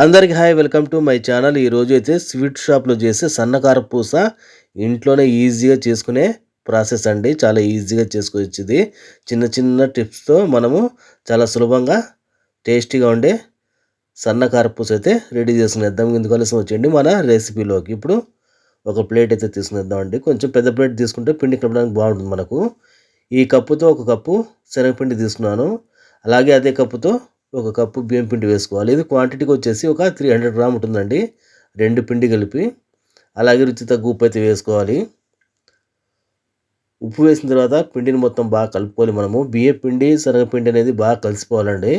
అందరికి hi welcome to my channel. ఈరోజు అయితే స్వీట్ షాప్లో చేసే సన్నకార పూస ఇంట్లోనే ఈజీగా చేసుకునే ప్రాసెస్ అండి. చాలా ఈజీగా చేసుకోవచ్చు ఇది చిన్న చిన్న టిప్స్తో మనము చాలా సులభంగా టేస్టీగా ఉండే సన్నకార పూస అయితే రెడీ చేసుకునేద్దాం. ఇందుకు కలిసి వచ్చేయండి. మన రెసిపీలోకి ఇప్పుడు ఒక ప్లేట్ అయితే తీసుకునేద్దాం అండి. కొంచెం పెద్ద ప్లేట్ తీసుకుంటే పిండి కలపడానికి బాగుంటుంది మనకు. ఈ కప్పుతో ఒక కప్పు శనగపిండి తీసుకున్నాను. అలాగే అదే కప్పుతో ఒక కప్పు బియ్యం పిండి వేసుకోవాలి. ఇది క్వాంటిటీకి వచ్చేసి ఒక త్రీ హండ్రెడ్ గ్రామ్ ఉంటుందండి. రెండు పిండి కలిపి అలాగే రుచి తగ్గు ఉప్పు అయితే వేసుకోవాలి. ఉప్పు వేసిన తర్వాత పిండిని మొత్తం బాగా కలుపుకోవాలి మనము. బియ్య పిండి శనగపిండి అనేది బాగా కలిసిపోవాలండి.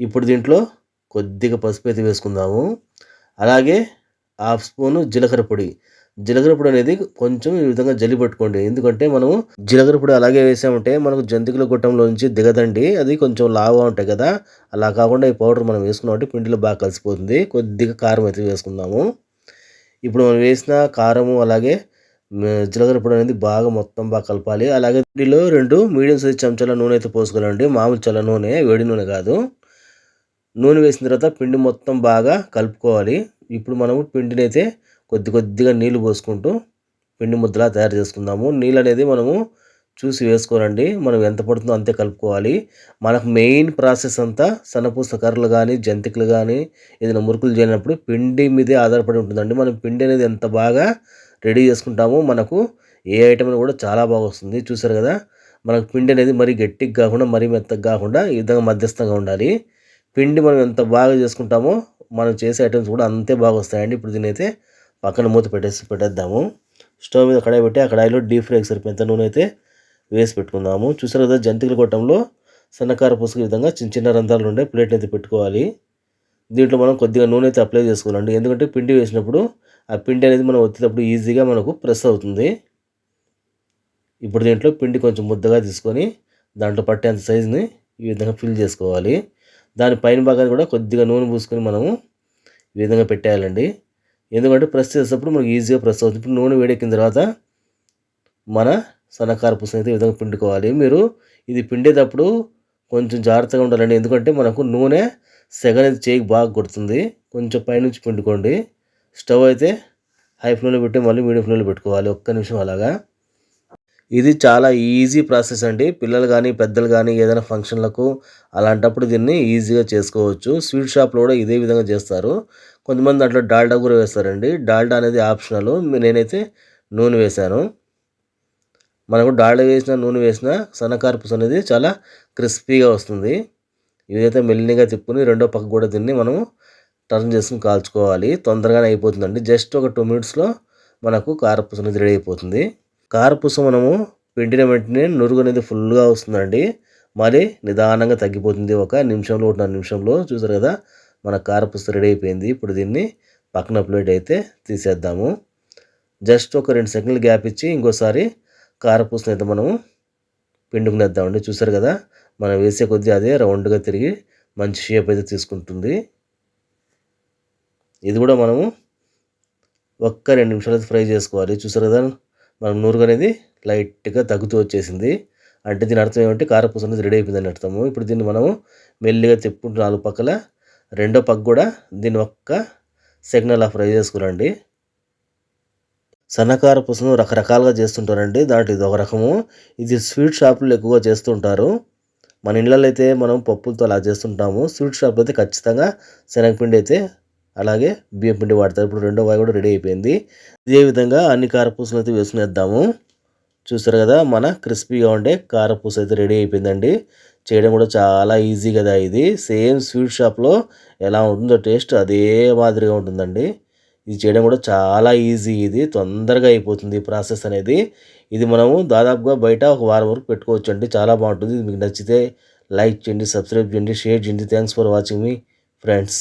ఇప్పుడు దీంట్లో కొద్దిగా పసుపు అయితే వేసుకుందాము. అలాగే హాఫ్ స్పూను జీలకర్ర పొడి. జీలకర్ర పొడి అనేది కొంచెం ఈ విధంగా జల్లి పట్టుకోండి. ఎందుకంటే మనము జీలకర్ర పొడి అలాగే వేసామంటే మనకు జంతికల గుట్టంలోంచి దిగదండి. అది కొంచెం లావుగా ఉంటాయి కదా. అలా కాకుండా ఈ పౌడర్ మనం వేసుకున్నామంటే పిండిలో బాగా కలిసిపోతుంది. కొద్దిగా కారం అయితే వేసుకుందాము. ఇప్పుడు మనం వేసిన కారము అలాగే జీలకర్ర పొడి అనేది బాగా మొత్తం బాగా కలపాలి. అలాగే పిండిలో రెండు మీడియం సైజ్ చెంచాల నూనె అయితే పోసుకోవాలండి. మామూలు చల్ల నూనె వేడి నూనె కాదు. నూనె వేసిన తర్వాత పిండి మొత్తం బాగా కలుపుకోవాలి. ఇప్పుడు మనము పిండిని అయితే కొద్ది కొద్దిగా నీళ్ళు పోసుకుంటూ పిండి ముద్దలా తయారు చేసుకుందాము. నీళ్ళు అనేది మనము చూసి వేసుకోవాలండి మనం ఎంత పడుతుందో అంతే కలుపుకోవాలి. మనకు మెయిన్ ప్రాసెస్ అంతా సన్నపూస కర్రలు కానీ జంతికలు కానీ ఏదైనా మురుకులు చేయనప్పుడు పిండి మీదే ఆధారపడి ఉంటుందండి. మనం పిండి అనేది ఎంత బాగా రెడీ చేసుకుంటామో మనకు ఏ ఐటమ్ కూడా చాలా బాగా వస్తుంది. చూసారు కదా? మనకు పిండి అనేది మరీ గట్టిగా కాకుండా మరీ మెత్తగా కాకుండా ఈ విధంగా మధ్యస్థంగా ఉండాలి. పిండి మనం ఎంత బాగా చేసుకుంటామో మనం చేసే ఐటమ్స్ కూడా అంతే బాగా వస్తాయండి. ఇప్పుడు దీనైతే పక్కన మూత పెట్టేసి పెట్టేద్దాము. స్టవ్ మీద కడాయి పెట్టి ఆ కడాయిలో డీప్ ఫ్రైకి సరిపోయేంత నూనె అయితే వేసి పెట్టుకుందాము. చూసారు కదా జంతికల కొట్టంలో సన్నకార పుసుకు విధంగా చిన్న చిన్న రంధ్రాలు ఉండే ప్లేట్ని అయితే పెట్టుకోవాలి. దీంట్లో మనం కొద్దిగా నూనె అయితే అప్లై చేసుకోవాలండి. ఎందుకంటే పిండి వేసినప్పుడు ఆ పిండి అనేది మనం వచ్చేటప్పుడు ఈజీగా మనకు ప్రెస్ అవుతుంది. ఇప్పుడు దీంట్లో పిండి కొంచెం ముద్దగా తీసుకొని దాంట్లో పట్టేంత సైజుని ఈ విధంగా ఫిల్ చేసుకోవాలి. దాని పైన భాగాన్ని కూడా కొద్దిగా నూనె పూసుకొని మనము ఈ విధంగా పెట్టేయాలండి. ఎందుకంటే ప్రెస్ చేసేటప్పుడు మనకు ఈజీగా ప్రెస్ అవుతుంది. ఇప్పుడు నూనె వేడెక్కిన తర్వాత మన సన్నకార పుస్తకం అయితే ఈ విధంగా పిండుకోవాలి. మీరు ఇది పిండేటప్పుడు కొంచెం జాగ్రత్తగా ఉండాలండి. ఎందుకంటే మనకు నూనె సెగనేది చేయికి బాగా కొడుతుంది. కొంచెం పైనుంచి పిండుకోండి. స్టవ్ అయితే హై ఫ్లేమ్లో పెట్టి మళ్ళీ మీడియం ఫ్లేమ్లో పెట్టుకోవాలి. ఒక్క నిమిషం అలాగా. ఇది చాలా ఈజీ ప్రాసెస్ అండి. పిల్లలు కానీ పెద్దలు కానీ ఏదైనా ఫంక్షన్లకు అలాంటప్పుడు దీన్ని ఈజీగా చేసుకోవచ్చు. స్వీట్ షాప్లో కూడా ఇదే విధంగా చేస్తారు. కొంతమంది దాంట్లో డాల్డా కూడా వేస్తారండి. డాల్డా అనేది ఆప్షనల్. నేనైతే నూనె వేశాను. మనకు డాల్డా వేసిన నూనె వేసిన సన్నకార్పుస్ అనేది చాలా క్రిస్పీగా వస్తుంది. ఇదైతే మెల్లిగా తిప్పుకుని రెండో పక్క కూడా దీన్ని మనము టర్న్ చేసుకుని కాల్చుకోవాలి. తొందరగానే అయిపోతుందండి. జస్ట్ ఒక టూ మినిట్స్లో మనకు కారపూస అనేది రెడీ అయిపోతుంది. కారపూస మనము పిండిన వెంటనే నురుగు అనేది ఫుల్గా వస్తుందండి. మరి నిదానంగా తగ్గిపోతుంది. ఒక నిమిషంలో ఒకటిన్నర నిమిషంలో చూసారు కదా మన కారపూస రెడీ అయిపోయింది. ఇప్పుడు దీన్ని పక్కన ప్లేట్ అయితే తీసేద్దాము. జస్ట్ ఒక రెండు సెకండ్లు గ్యాప్ ఇచ్చి ఇంకోసారి కారపూసను అయితే మనము పిండుకునేద్దామండి. చూసారు కదా మనం వేసే కొద్దీ అదే రౌండ్గా తిరిగి మంచి షేప్ అయితే తీసుకుంటుంది. ఇది కూడా మనము ఒక్క రెండు నిమిషాలు ఫ్రై చేసుకోవాలి. చూసారు కదా మనం నూరుగు అనేది లైట్గా తగ్గుతూ వచ్చేసింది. అంటే దీని అర్థం ఏమంటే కారపూస అనేది రెడీ అయిపోయిందని అర్థము. ఇప్పుడు దీన్ని మనము మెల్లిగా తిప్పుకుంటూ నాలుగు పక్కల రెండో పక్క కూడా దీని ఒక్క సిగ్నల్ ఆఫ్ ఫ్రై చేసుకురండి సన్నకార పూసను రకరకాలుగా చేస్తుంటారండి. దాంట్లో ఇది ఒక రకము. ఇది స్వీట్ షాపులు ఎక్కువగా చేస్తుంటారు మన ఇళ్ళలో అయితే మనం పప్పులతో అలా చేస్తుంటాము. స్వీట్ షాప్లో అయితే ఖచ్చితంగా శనగపిండి అయితే అలాగే బియ్యం పిండి వాడతారు. ఇప్పుడు రెండో వాయి కూడా రెడీ అయిపోయింది. ఇదే విధంగా అన్ని కారపూసలు అయితే వేసుకునేద్దాము చూస్తారు కదా మన క్రిస్పీగా ఉండే కారపూస అయితే రెడీ అయిపోయిందండి. చేయడం కూడా చాలా ఈజీ కదా ఇది. సేమ్ స్వీట్ షాప్లో ఎలా ఉంటుందో టేస్ట్ అదే మాదిరిగా ఉంటుందండి. ఇది చేయడం కూడా చాలా ఈజీ ఇది. తొందరగా అయిపోతుంది ప్రాసెస్ అనేది. ఇది మనము దాదాపుగా బయట ఒక వారం వరకు పెట్టుకోవచ్చు అండి చాలా బాగుంటుంది. మీకు నచ్చితే లైక్ చేయండి సబ్స్క్రైబ్ చేయండి షేర్ చేయండి. థ్యాంక్స్ ఫర్ వాచింగ్ మీ ఫ్రెండ్స్.